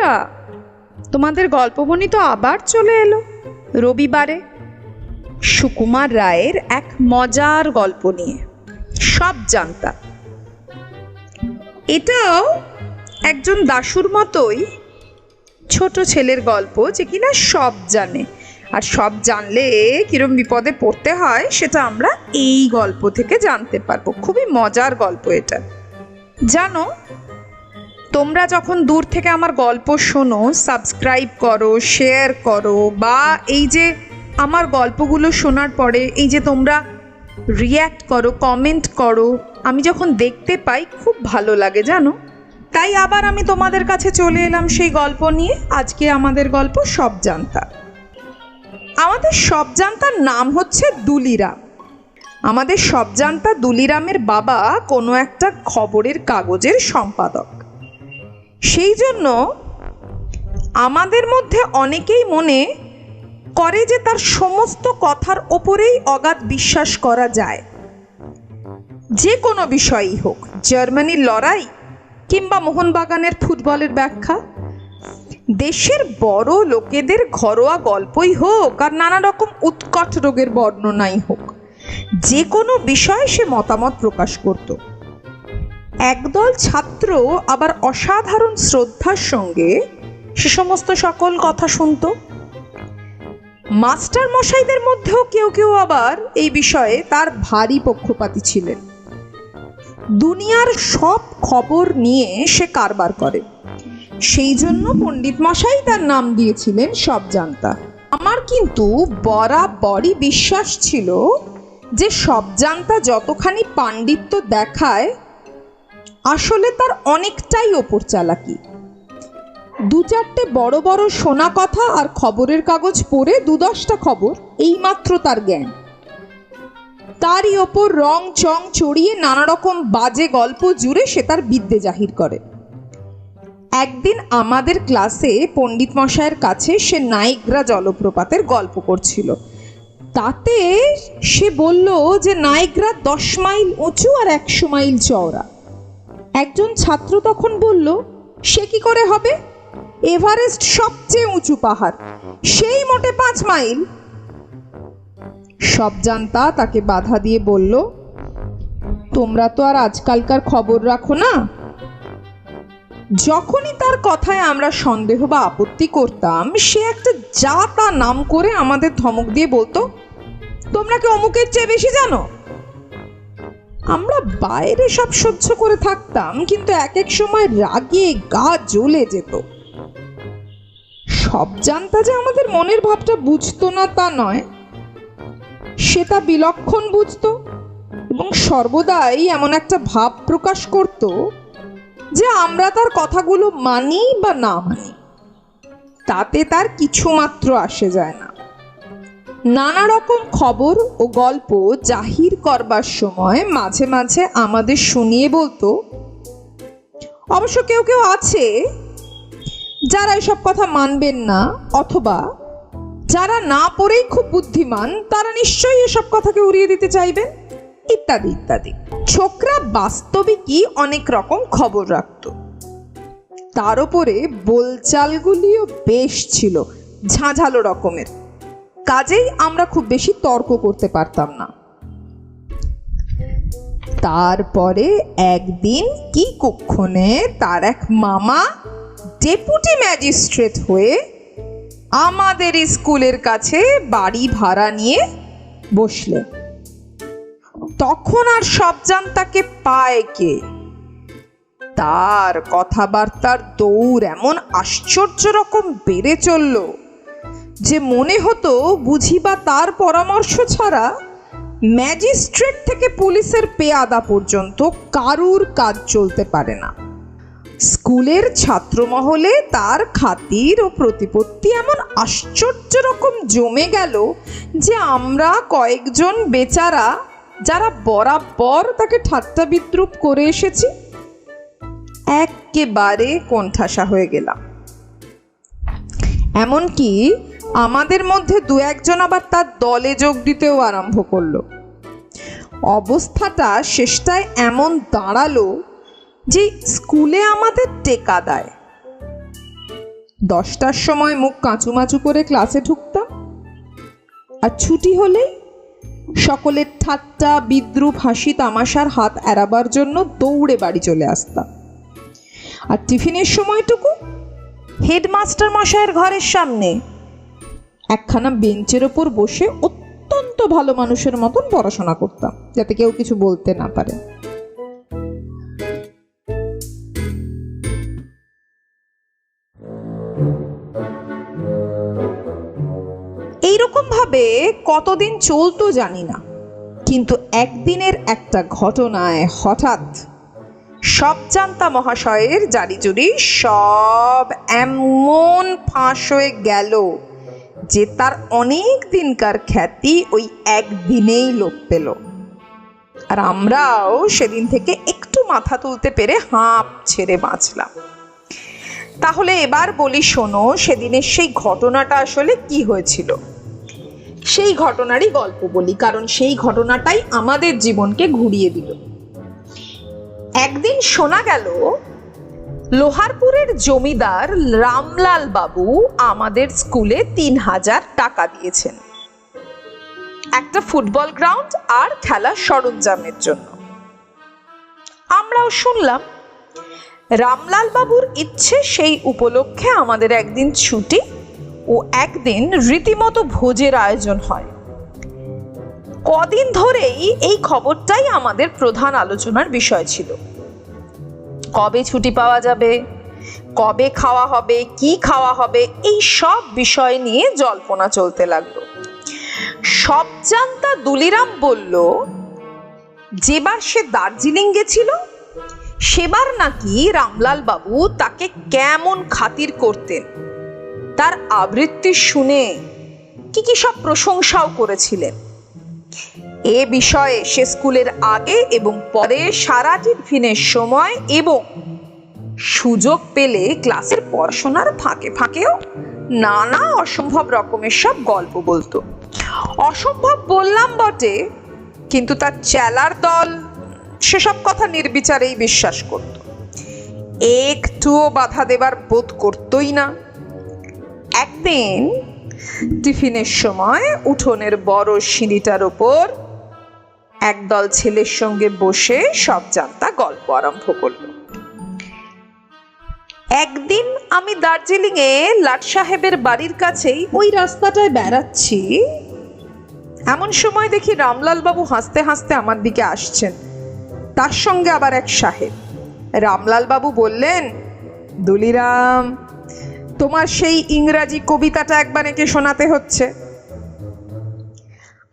বন্ধুরা, তোমাদের গল্পবনি তো আবার চলে এলো। রবিবারে সুকুমার রায়ের এক মজার গল্প নিয়ে, সব জানতা এটাও একজন দাশুর মতোই ছোট ছেলের গল্প যে কিনা সব জানে। আর সব জানলে কিরম বিপদে পড়তে হয় সেটা আমরা এই গল্প থেকে জানতে পারব। খুবই মজার গল্প এটা। জানো তোমরা যখন দূর থেকে আমার গল্প শোনো সাবস্ক্রাইব করো শেয়ার করো, বা এই যে আমার গল্পগুলো শোনার পরে এই যে তোমরা রিয়্যাক্ট করো কমেন্ট করো, আমি যখন দেখতে পাই খুব ভালো লাগে, জানো? তাই আবার আমি তোমাদের কাছে চলে এলাম সেই গল্প নিয়ে। আজকে আমাদের গল্প সব জানতা আমাদের সব জানতার নাম হচ্ছে দুলিরাম। আমাদের সব জানতা দুলিরামের বাবা কোনো একটা খবরের কাগজের সম্পাদক। সেই জন্য আমাদের মধ্যে অনেকেই মনে করে যে তার সমস্ত কথার ওপরেই অগাধ বিশ্বাস করা যায়। যে কোনো বিষয়ই হোক, জার্মানির লড়াই কিংবা মোহনবাগানের ফুটবলের ব্যাখ্যা, দেশের বড় লোকেদের ঘরোয়া গল্পই হোক আর নানা রকম উৎকট রোগের বর্ণনাই হোক, যে কোনো বিষয়ে সে মতামত প্রকাশ করত। একদল ছাত্র আবার অসাধারণ শ্রদ্ধার সঙ্গে সে সমস্ত সকল কথা শুনত। মাস্টার মশাইদের মধ্যেও কেউ কেউ আবার এই বিষয়ে তার ভারী পক্ষপাতী ছিলেন। দুনিয়ার সব খবর নিয়ে সে কারবার করে। সেই জন্য পণ্ডিত মশাই তার নাম দিয়েছিলেন সব জানতা আমার কিন্তু বরাবরই বিশ্বাস ছিল যে সব জানতা যতখানি পাণ্ডিত্য দেখায় আসলে তার অনেকটাই ওপর চালাকি। দু চারটে বড় বড় শোনা কথা আর খবরের কাগজ পড়ে দু দশটা খবর, এইমাত্র তার জ্ঞান। তারই ওপর রং চং চড়িয়ে নানা রকম বাজে গল্প জুড়ে সে তার বিদ্যে জাহির করে। একদিন আমাদের ক্লাসে পণ্ডিত মশাইয়ের কাছে সে নাইগ্রা জলপ্রপাতের গল্প করছিল। তাতে সে বলল যে, নাইগ্রা দশ মাইল উঁচু আর একশো মাইল চওড়া। একজন ছাত্র তখন বলল, সে কি করে হবে? এভারেস্ট সবচেয়ে উঁচু পাহাড়, সেই মোটে পাঁচ মাইল। সব জানতা তাকে বাধা দিয়ে বলল, তোমরা তো আর আজকালকার খবর রাখো না। যখনই তার কথায় আমরা সন্দেহ বা আপত্তি করতাম, সে একটা যা তা নাম করে আমাদের ধমক দিয়ে বলতো, তোমরা কি অমুকের চেয়ে বেশি জানো? আমরা বাইরে সব সহ্য করে থাকতাম, কিন্তু এক এক সময় রাগে গা জ্বলে যেত। সব জানতা যে আমাদের মনের ভাবটা বুঝতো না তা নয়। সে তা বিলক্ষণ বুঝতো এবং সর্বদাই এমন একটা ভাব প্রকাশ করত যে আমরা তার কথাগুলো মানি বা না মানি, তাতে তার কিছু মাত্র আসে যায় না। নানা রকম খবর ও গল্প জাহির করবার সময় মাঝে মাঝে আমাদের শুনিয়ে বলতো। অবশ্য কেউ কেউ আছে যারা এসব কথা মানবেন না, অথবা যারা না পড়েই খুব বুদ্ধিমান, তারা নিশ্চয়ই এসব কথাকে উড়িয়ে দিতে চাইবেন ইত্যাদি ইত্যাদি। ছোকরা বাস্তবিকই অনেক রকম খবর রাখত। তার উপরে বোলচালগুলিও বেশ ছিল, ঝাঁঝালো রকমের। কাজেই আমরা খুব বেশি তর্ক করতে পারতাম না। তারপরে একদিন কি কক্ষণে তার এক মামা ডেপুটি ম্যাজিস্ট্রেট হয়ে আমাদের স্কুলের কাছে বাড়ি ভাড়া নিয়ে বসলেন তখন আর সব তাকে পায় কে? তার কথাবার্তার দৌড় এমন আশ্চর্য রকম বেড়ে চলল। যে মনে হতো বুঝিবা তার পরামর্শ ছাড়া ম্যাজিস্ট্রেট থেকে পুলিশের পেয়াদা পর্যন্ত কারুর কাজ চলতে পারে না। স্কুলের ছাত্রমহলে তার খাতির ও প্রতিপত্তি এমন আশ্চর্য রকম জমে গেল যে আমরা কয়েকজন বেচারা যারা বরাবর তাকে ঠাট্টা বিদ্রুপ করে এসেছি, একেবারে কোণঠাসা হয়ে গেলাম। এমনকি আমাদের মধ্যে দু একজন আবার তার দলে যোগ দিতেও আরম্ভ করল। অবস্থাটা শেষটায় এমন দাঁড়াল যে স্কুলে আমাদের টেকা দেয়। দশটার সময় মুখ কাঁচুমাচু করে ক্লাসে ঢুকতাম। আর ছুটি হলেই সকলের ঠাট্টা, বিদ্রুপ, হাসি, তামাশার হাত এড়াবার জন্য দৌড়ে বাড়ি চলে আসতাম। আর টিফিনের সময়টুকু হেডমাস্টার মশাইয়ের ঘরের সামনে একখানা বেঞ্চের ওপর বসে অত্যন্ত ভালো মানুষের মতন পড়াশোনা করতাম, যাতে কেউ কিছু বলতে না পারে। এইরকম ভাবে কতদিন চলতো জানি না, কিন্তু একদিনের একটা ঘটনায় হঠাৎ সব জানতা মহাশয়ের জারি জুড়ি সব এমন ফাঁস হয়ে গেল। যে তার অনেক দিনকার খ্যাতি ওই একদিনেই লোপ পেল। আর আমরাও সেদিন থেকে একটু মাথা তুলতে পেরে হাঁপ ছেড়ে বাঁচলাম। তাহলে এবার বলি শোনো, সেদিনের সেই ঘটনাটা আসলে কি হয়েছিল? সেই ঘটনারই গল্প বলি, কারণ সেই ঘটনাটাই আমাদের জীবনকে ঘুরিয়ে দিল। একদিন শোনা গেল লোহারপুরের জমিদার রামলাল বাবু আমাদের স্কুলে তিন হাজার টাকা দিয়েছেন। একটা ফুটবল গ্রাউন্ড আর খেলার সরঞ্জামের জন্য। আমরাও শুনলাম, রামলাল বাবুর ইচ্ছে সেই উপলক্ষে আমাদের একদিন ছুটি ও একদিন রীতিমতো ভোজের আয়োজন হয়। কদিন ধরেই এই খবরটাই আমাদের প্রধান আলোচনার বিষয় ছিল। কবে ছুটি পাওয়া যাবে? কবে খাওয়া হবে? কি খাওয়া হবে? এই সব বিষয় নিয়ে জল্পনা চলতে লাগল। সব জানতা দুলিরাম বলল, যেবার সে দার্জিলিং গেছিল, সেবার নাকি রামলাল বাবু তাকে কেমন খাতির করতেন? তার আবৃত্তি শুনে কি কি সব প্রশংসাও করেছিলেন? এ বিষয়ে সে স্কুলের আগে এবং পরে সারা টিফিনের সময় এবং সুযোগ পেলে ক্লাসের পড়াশোনার ফাঁকে ফাঁকেও নানা অসম্ভব রকমের সব গল্প বলতো। অসম্ভব বললাম বটে, কিন্তু তার চেলার দল সেসব কথা নির্বিচারেই বিশ্বাস করত। একটুও বাধা দেবার বোধ করতই না। একদিন টিফিনের সময় উঠোনের বড় সিঁড়িটার ওপর একদল ছেলের সঙ্গে বসে সব জানতা গল্প আরম্ভ করল। একদিন আমি দার্জিলিং এ লাট সাহেবের বাড়ির কাছেই ওই রাস্তাটায় বেড়াচ্ছি। এমন সময় দেখি রামলাল বাবু হাসতে হাসতে আমার দিকে আসছেন। তার সঙ্গে আবার এক সাহেব। রামলাল বাবু বললেন, দুলিরাম, তোমার সেই ইংরাজি কবিতাটা একবার এঁকে শোনাতে হচ্ছে।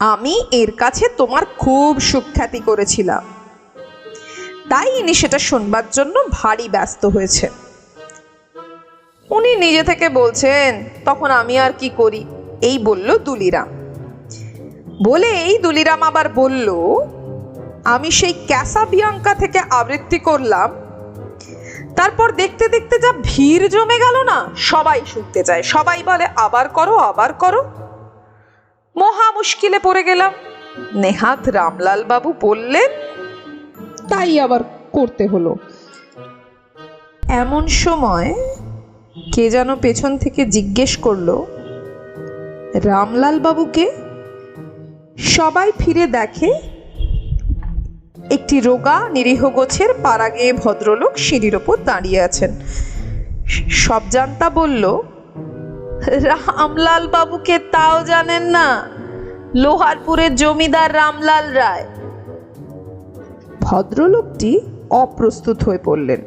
আমি এর কাছে তোমার খুব সুখ্যাতি করেছিলাম। তাই ইনি সেটা শুনবার জন্য ভারী ব্যস্ত হয়েছে উনি নিজে থেকে বলছেন, তখন আমি আর কি করি? এই বলল দুলিরাম। বলে এই দুলিরাম আবার বলল, আমি সেই ক্যাসা বিয়াঙ্কা থেকে আবৃত্তি করলাম। তারপর দেখতে দেখতে যা ভিড় জমে গেল না, সবাই শুনতে চায়। সবাই বলে, আবার করো আবার করো। মহা মুশকিলে পড়ে গেলাম। নেহাত রামলাল বাবু বললেন তাই আবার করতে হলো। এমন সময় কে যেন পেছন থেকে জিজ্ঞেস করল রামলাল বাবুকে সবাই ফিরে দেখে একটি রোগা নিরীহ গোছের পাড়া গিয়ে ভদ্রলোক সিঁড়ির ওপর দাঁড়িয়ে আছেন। সব জানতা বলল রামলাল বাবুকে তাও জানেন না? লোহারপুরের জমিদার রামলাল রায়। ভদ্রলোকটি অপ্রস্তুত হয়ে পড়লেন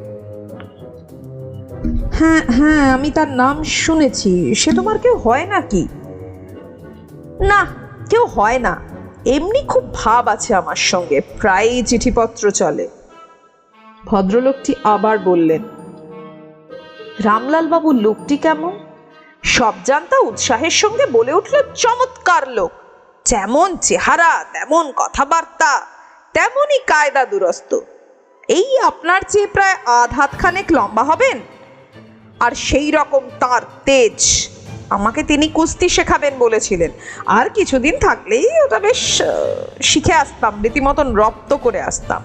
হ্যাঁ হ্যাঁ আমি তার নাম শুনেছি। সে তোমার কেউ হয় নাকি? না কেউ হয় না। এমনি খুব ভাব আছে আমার সঙ্গে প্রায়ই চিঠিপত্র চলে। ভদ্রলোকটি আবার বললেন রামলাল বাবু লোকটি কেমন? সব জানতা উৎসাহের সঙ্গে বলে উঠল, চমৎকার লোক। যেমন চেহারা, তেমন কথাবার্তা, তেমনই কায়দা দুরস্ত। এই আপনার চেয়ে প্রায় আধ হাত খানেক লম্বা হবেন? আর সেই রকম তার তেজ আমাকে তিনি কুস্তি শেখাবেন বলেছিলেন। আর কিছুদিন থাকলেই ওটা বেশ শিখে আসতাম, রীতিমতন রপ্ত করে আসতাম।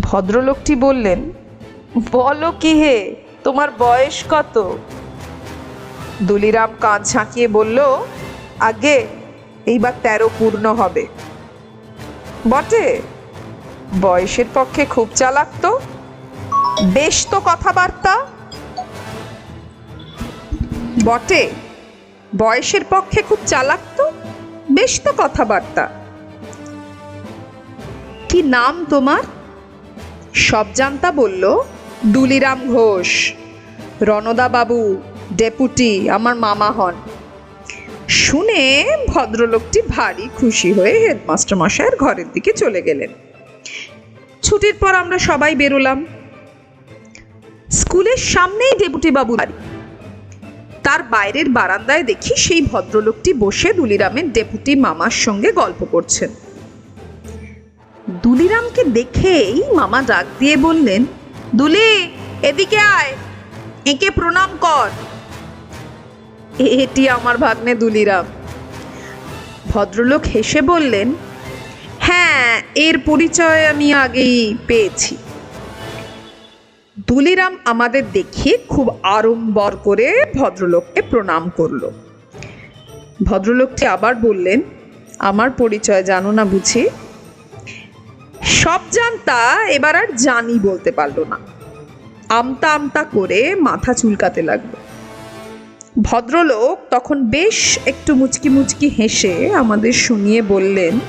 ভদ্রলোকটি বললেন, বলো কি হে, তোমার বয়স কত? দুলিরাম কাঁধ ঝাঁকিয়ে বলল, আগে এইবার তেরো পূর্ণ হবে। বটে? বয়সের পক্ষে খুব চালাক তো। বেশ তো কথাবার্তা। বটে? বয়সের পক্ষে খুব চালাক তো? বেশ তো কথাবার্তা। কি নাম তোমার? সব জানতা বলল, দুলিরাম ঘোষ রণদা বাবু ডেপুটি, আমার মামা হন। শুনে ভদ্রলোকটি ভারী খুশি হয়ে হেডমাস্টার মশাইয়ের ঘরের দিকে চলে গেলেন। ছুটির পর আমরা সবাই বেরোলাম। স্কুলের সামনেই ডেপুটি বাবু বাড়ি। তার বাইরের বারান্দায় দেখি সেই ভদ্রলোকটি বসে দুলিরামের ডেপুটি মামার সঙ্গে গল্প করছেন। দুলিরামকে দেখেই মামা ডাক দিয়ে বললেন, দুলি, এদিকে আয়। একে প্রণাম কর। এটি আমার ভাগ্নে দুলিরাম। ভদ্রলোক হেসে বললেন হ্যাঁ এর পরিচয় আমি আগেই পেয়েছি। দুলিরাম আমাদের দেখিয়ে খুব আড়ম্বর করে ভদ্রলোককে প্রণাম করল। ভদ্রলোকটি আবার বললেন, আমার পরিচয় জানো না বুঝি? সব জানতা এবার আর জানি বলতে পারল না। আমতা আমতা করে মাথা চুলকাতে লাগল। ভদ্রলোক তখন বেশ একটু মুচকি মুচকি হেসে আমাদের শুনিয়ে বললেন,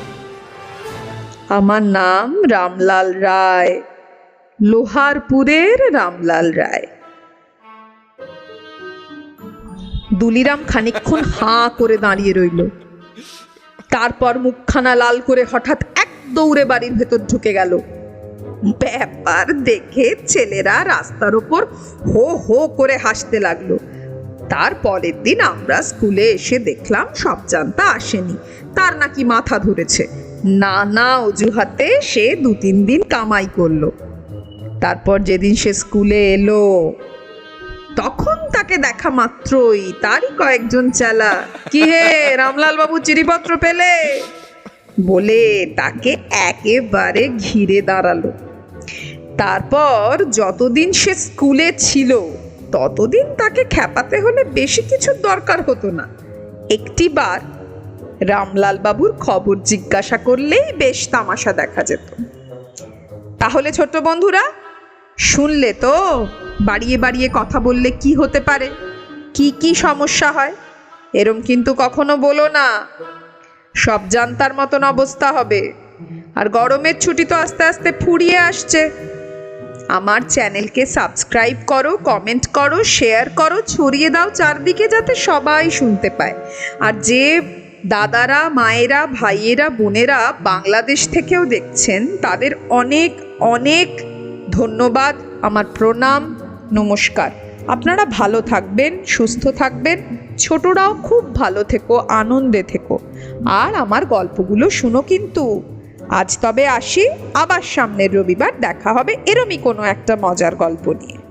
আমার নাম রামলাল রায়, লোহারপুরের রামলাল রায়। দুলিরাম খানিকক্ষণ হাঁ করে দাঁড়িয়ে রইল। তারপর মুখখানা লাল করে হঠাৎ এক দৌড়ে বাড়ির ভেতর ঢুকে গেল। ব্যাপার দেখে ছেলেরা রাস্তার ওপর হো হো করে হাসতে লাগল। তার পরের দিন আমরা স্কুলে এসে দেখলাম সব জানতা আসেনি। তার নাকি মাথা ধরেছে। নানা অজুহাতে সে দু তিন দিন কামাই করল। তারপর যেদিন সে স্কুলে এলো, তখন তাকে দেখা মাত্রই তারই কয়েকজন চালা, কি হে রামলাল বাবু চিঠিপত্র পেলে? বলে তাকে একেবারে ঘিরে দাঁড়াল। তারপর যতদিন সে স্কুলে ছিল ততদিন তাকে খেপাতে হলে বেশি কিছু দরকার হতো না। একটিবার রামলাল বাবুর খবর জিজ্ঞাসা করলেই বেশ তামাশা দেখা যেত। তাহলে ছোট বন্ধুরা, শুনলে তো বাড়িয়ে বাড়িয়ে কথা বললে কি হতে পারে? কি কি সমস্যা হয়? এরম কিন্তু কখনো বলো না। সব জানতার মতন অবস্থা হবে। আর গরমের ছুটি তো আস্তে আস্তে ফুরিয়ে আসছে। আমার চ্যানেলকে সাবস্ক্রাইব করো, কমেন্ট করো, শেয়ার করো, ছড়িয়ে দাও চারদিকে যাতে সবাই শুনতে পায়। আর যে দাদারা, মায়েরা, ভাইয়েরা, বোনেরা বাংলাদেশ থেকেও দেখছেন, তাদের অনেক অনেক ধন্যবাদ, আমার প্রণাম, নমস্কার। আপনারা ভালো থাকবেন, সুস্থ থাকবেন, ছোটরাও খুব ভালো থেকো, আনন্দে থেকো। আর আমার গল্পগুলো শুনো কিন্তু। আজ তবে আসি আবার সামনের রবিবার দেখা হবে। এরমই কোনো একটা মজার গল্প নিয়ে।